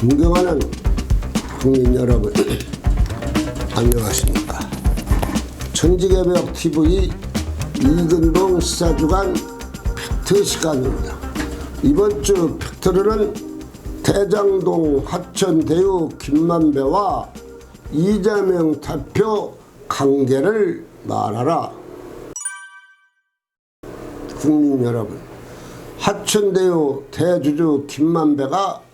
존경하는 국민 여러분 안녕하십니까. 전직개벽 TV 이근동 시사주간 팩트 시간입니다. 이번 주 팩트로는 대장동 하천대유 김만배와 이재명 대표 관계를 말하라. 국민 여러분 하천대유 대주주 김만배가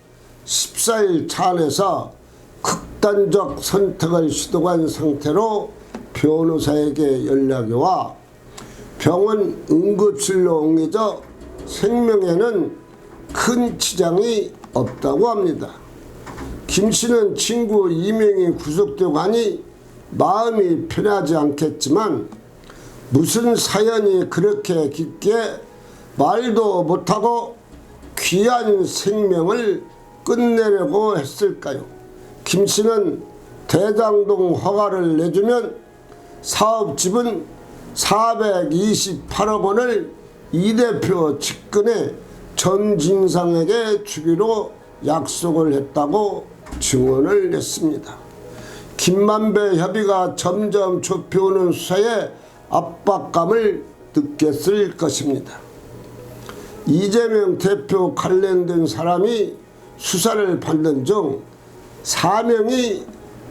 14일 차 안에서 극단적 선택을 시도한 상태로 변호사에게 연락이 와 병원 응급실로 옮겨져 생명에는 큰 지장이 없다고 합니다. 김 씨는 친구 이명이 구속되고 하니 마음이 편하지 않겠지만 무슨 사연이 그렇게 깊게 말도 못하고 귀한 생명을 끝내려고 했을까요? 김 씨는 대장동 허가를 내주면 사업집은 428억 원을 이 대표 측근의 전 진상에게 주기로 약속을 했다고 증언을 했습니다. 김만배 협의가 점점 좁혀오는 수사에 압박감을 느꼈을 것입니다. 이재명 대표 관련된 사람이 수사를 받는 중 사명이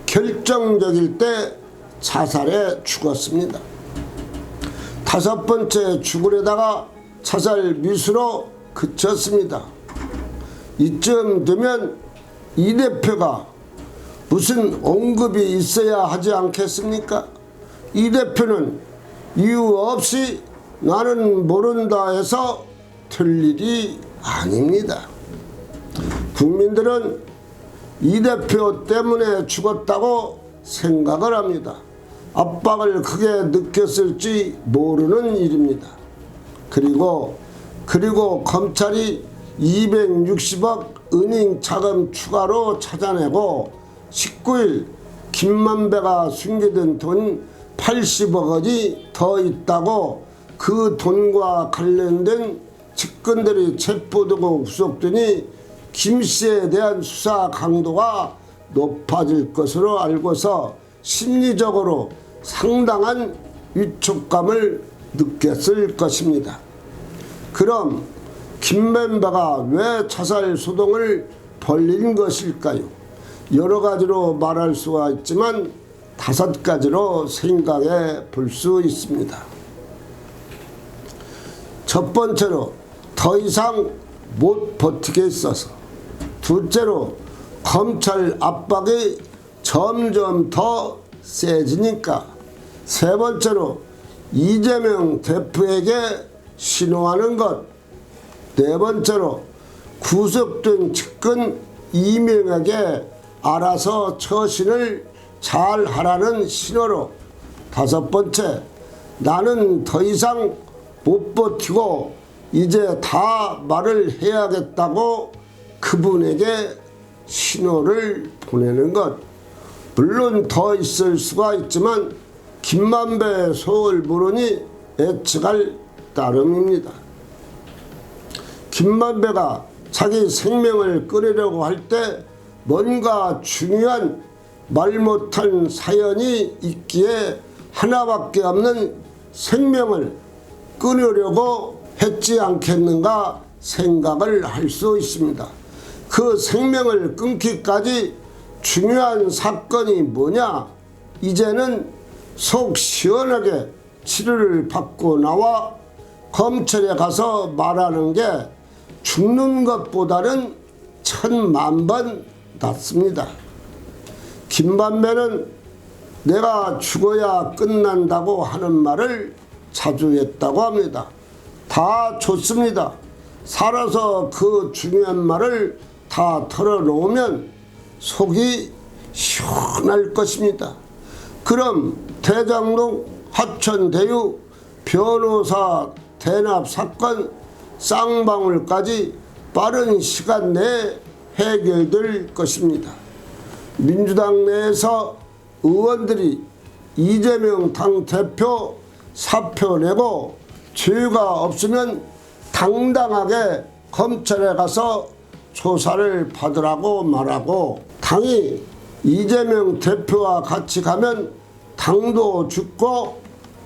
결정적일 때 자살해 죽었습니다. 다섯 번째 죽으려다가 자살 미수로 그쳤습니다. 이쯤 되면 이 대표가 무슨 언급이 있어야 하지 않겠습니까? 이 대표는 이유 없이 나는 모른다 해서 될 일이 아닙니다. 국민들은 이 대표 때문에 죽었다고 생각을 합니다. 압박을 크게 느꼈을지 모르는 일입니다. 그리고 그리고 검찰이 260억 은행 자금 추가로 찾아내고 19일 김만배가 숨기던 돈 80억 원이 더 있다고 그 돈과 관련된 측근들이 체포되고 구속되니 김 씨에 대한 수사 강도가 높아질 것으로 알고서 심리적으로 상당한 위축감을 느꼈을 것입니다. 그럼 김멤버가 왜 자살 소동을 벌린 것일까요? 여러 가지로 말할 수가 있지만 다섯 가지로 생각해 볼 수 있습니다. 첫 번째로 더 이상 못 버티게 있어서 둘째로 검찰 압박이 점점 더 세지니까. 세 번째로 이재명 대표에게 신호하는 것. 네 번째로 구속된 측근 이명에게 알아서 처신을 잘 하라는 신호로. 다섯 번째 나는 더 이상 못 버티고 이제 다 말을 해야겠다고 그분에게 신호를 보내는 것. 물론 더 있을 수가 있지만 김만배 속을 모르니 예측할 따름입니다. 김만배가 자기 생명을 끊으려고 할 때 뭔가 중요한 말 못한 사연이 있기에 하나밖에 없는 생명을 끊으려고 했지 않겠는가 생각을 할 수 있습니다. 그 생명을 끊기까지 중요한 사건이 뭐냐? 이제는 속 시원하게 치료를 받고 나와 검찰에 가서 말하는 게 죽는 것보다는 천만 번 낫습니다. 김반배는 내가 죽어야 끝난다고 하는 말을 자주 했다고 합니다. 다 좋습니다. 살아서 그 중요한 말을 다 털어놓으면 속이 시원할 것입니다. 그럼 대장동 하천대유 변호사 대납 사건 쌍방울까지 빠른 시간 내에 해결될 것입니다. 민주당 내에서 의원들이 이재명 당 대표 사표 내고 죄가 없으면 당당하게 검찰에 가서 조사를 받으라고 말하고 당이 이재명 대표와 같이 가면 당도 죽고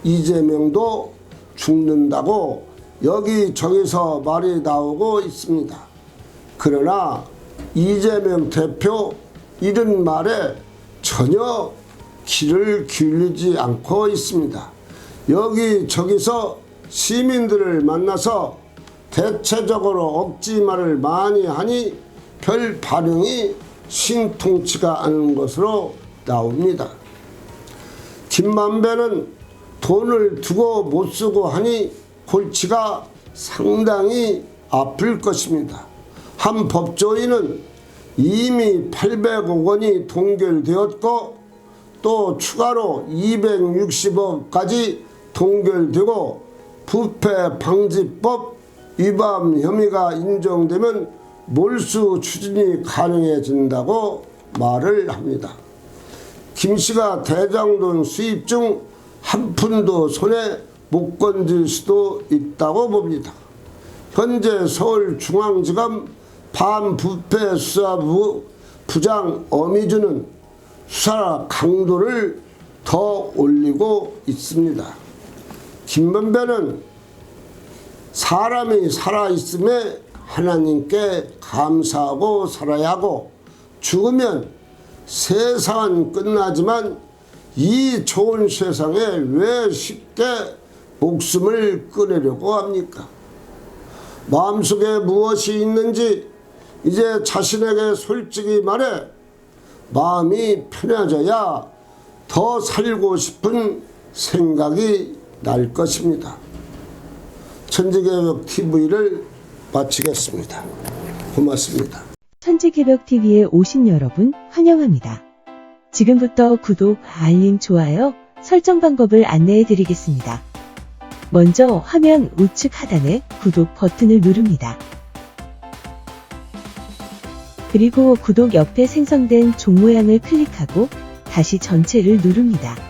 이재명도 죽는다고 여기 저기서 말이 나오고 있습니다. 그러나 이재명 대표 이런 말에 전혀 귀를 기울이지 않고 있습니다. 여기 저기서 시민들을 만나서 대체적으로 억지 말을 많이 하니 별 반응이 신통치가 않은 것으로 나옵니다. 김만배는 돈을 두고 못 쓰고 하니 골치가 상당히 아플 것입니다. 한 법조인은 이미 800억 원이 동결되었고 또 추가로 260억까지 동결되고 부패 방지법 위반 혐의가 인정되면 몰수 추진이 가능해진다고 말을 합니다. 김 씨가 대장돈 수입 중 한 푼도 손에 못 건질 수도 있다고 봅니다. 현재 서울중앙지검 반부패 수사부 부장 어미주는 수사 강도를 더 올리고 있습니다. 김만배는 사람이 살아있음에 하나님께 감사하고 살아야 하고 죽으면 세상은 끝나지만 이 좋은 세상에 왜 쉽게 목숨을 끊으려고 합니까? 마음속에 무엇이 있는지 이제 자신에게 솔직히 말해 마음이 편해져야 더 살고 싶은 생각이 날 것입니다. 천지개벽 TV를 마치겠습니다. 고맙습니다. 천지개벽TV에 오신 여러분 환영합니다. 지금부터 구독, 알림, 좋아요, 설정 방법을 안내해 드리겠습니다. 먼저 화면 우측 하단에 구독 버튼을 누릅니다. 그리고 구독 옆에 생성된 종 모양을 클릭하고 다시 전체를 누릅니다.